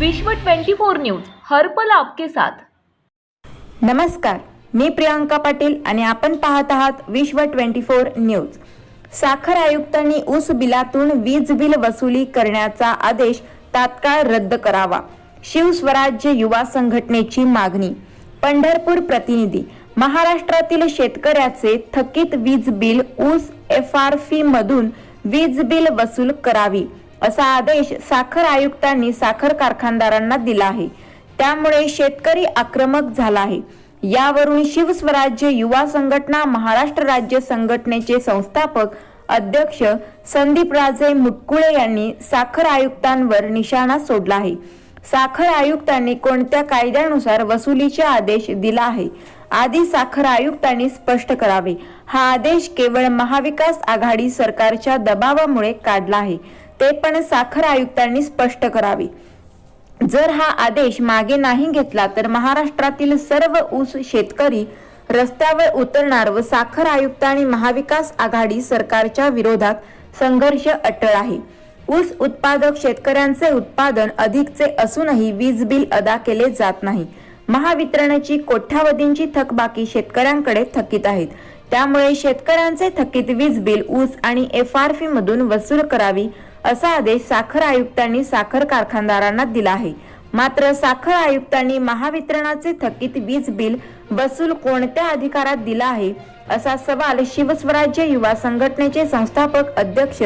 विश्व 24 न्यूज हर्पल आपके साथ. नमस्कार मी प्रियांका पाटील आणि आपण पाहत आहात विश्व ट्वेंटी फोर न्यूज. साखर आयुक्तांनी ऊस बिलातून वीज बिल वसुली करण्याचा आदेश तात्काळ रद्द करावा शिवस्वराज्य युवा संघटनेची मागणी. पंढरपूर प्रतिनिधी महाराष्ट्रातील शेतकऱ्याचे थकीत वीज बिल ऊस एफ आर फी मधून वीज बिल वसूल करावी असा आदेश साखर आयुक्तांनी साखर कारखानदारांना दिला आहे. त्यामुळे शेतकरी आक्रमक झाला आहे. यावरून शिवस्वराज्य युवा संघटना महाराष्ट्र राज्य संघटनेचे संस्थापक अध्यक्ष संदीप राजे मुटकुळे यांनी साखर आयुक्तांवर निशाणा सोडला आहे. साखर आयुक्तांनी कोणत्या कायद्यानुसार वसुलीचे आदेश दिला आहे आधी साखर आयुक्तांनी स्पष्ट करावे. हा आदेश केवळ महाविकास आघाडी सरकारच्या दबावामुळे काढला आहे. ते पण साखर आयुक्तांनी स्पष्ट करावे. जर हा आदेश मागे नाही घेतला तर महाराष्ट्रातील सर्व ऊस शेतकरी रस्त्यावर उतरणार व साखर आयुक्त आणि महाविकास आघाडी सरकारच्या विरोधात संघर्ष अटळ आहे. ऊस उत्पादक शेतकऱ्यांचे उत्पादन अधिकचे असूनही वीज बिल अदा केले जात नाही. महावितरणची कोट्यावधींची थकबाकी शेतकऱ्यांकडे थकीत आहेत. त्यामुळे शेतकऱ्यांचे थकीत वीज बिल ऊस आणि एफ आर पी मधून वसूल करावी असा आदेश साखर आयुक्तांनी साखर कारखानदारांना दिला आहे. मात्र साखर आयुक्तांनी महावितरणाचे थकीत वीज बिल वसूल कोणत्या अधिकारात दिला आहे असा सवाल शिवस्वराज्य युवा संघटनेचे संस्थापक अध्यक्ष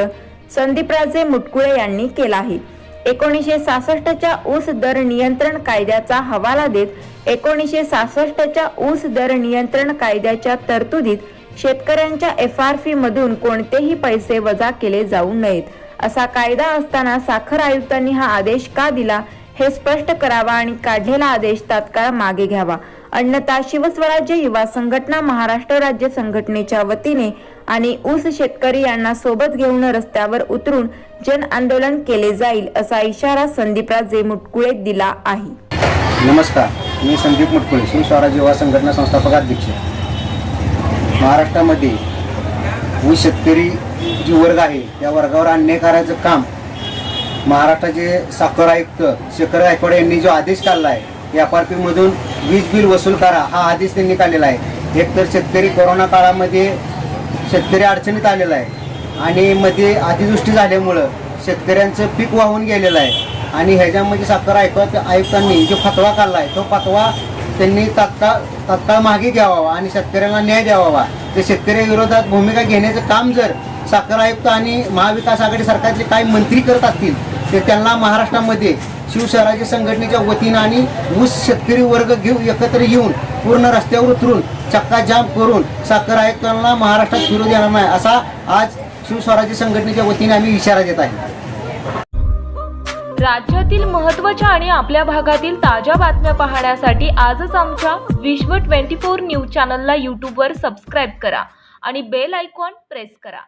संदीपराजे मुटकुळे यांनी केला आहे. एकोणीसशे सासष्टच्या ऊस दर नियंत्रण कायद्याचा हवाला देत एकोणीसशे सासष्टच्या ऊस दर नियंत्रण कायद्याच्या तरतुदीत शेतकऱ्यांच्या एफ आर पी मधून कोणतेही पैसे वजा केले जाऊ नयेत. असा कायदा असताना साखर आयुक्तांनी हा आदेश का दिला हे स्पष्ट करावा आणि काढलेला आदेश तात्काळ मागे घ्यावा. अन्यथा शिवस्वराज्य युवा संघटना महाराष्ट्र राज्य संघटनेच्या वतीने आणि ऊस शेतकरी यांना सोबत घेऊन रस्त्यावर उतरून जन आंदोलन केले जाईल असा इशारा संदीपराजे मुटकुळे दिला आहे. नमस्कार. मी संदीप मुटकुळे शिवस्वराज्य युवा संघटना संस्थापक अध्यक्ष. महाराष्ट्रामध्ये ऊस शेतकरी जी वर्ग आहे त्या वर्गावर अन्याय करायचं काम. महाराष्ट्राचे साखर आयुक्त शेखर गायकवाड यांनी जो आदेश काढला आहे एफ आर पीमधून वीज बिल वसूल करा हा आदेश त्यांनी काढलेला आहे. एकतर शेतकरी कोरोना काळामध्ये शेतकरी अडचणीत आलेला आहे आणि मध्ये अतिवृष्टी झाल्यामुळं शेतकऱ्यांचं पीक वाहून गेलेलं आहे. आणि ह्याच्यामध्ये साखर आयुक्त आयुक्तांनी जो फतवा काढला आहे तो फतवा त्यांनी तात्काळ तात्काळ मागे घ्यावा आणि शेतकऱ्यांना न्याय द्यावा. ते शेतकऱ्याविरोधात भूमिका घेण्याचं काम जर साखर आयुक्त आणि महाविकास आघाडी सरकारचे काही मंत्री करत असतील ते त्यांना महाराष्ट्रामध्ये शिवस्वराज्य संघटनेच्या वतीनं आणि ऊस शेतकरी वर्ग घेऊ एकत्र येऊन पूर्ण रस्त्यावर उतरून चक्काजाम करून साखर आयुक्तांना महाराष्ट्रात फिरू देणार नाही असा आज शिवस्वराज्य संघटनेच्या वतीने आम्ही इशारा देत आहे. राज्यातील महत्त्वाच्या आणि आपल्या भागातील ताज्या बातम्या पाहण्यासाठी आजच आमच्या विश्व 24 न्यूज चॅनलला यूट्यूबवर सबस्क्राईब करा आणि बेल आयकॉन प्रेस करा.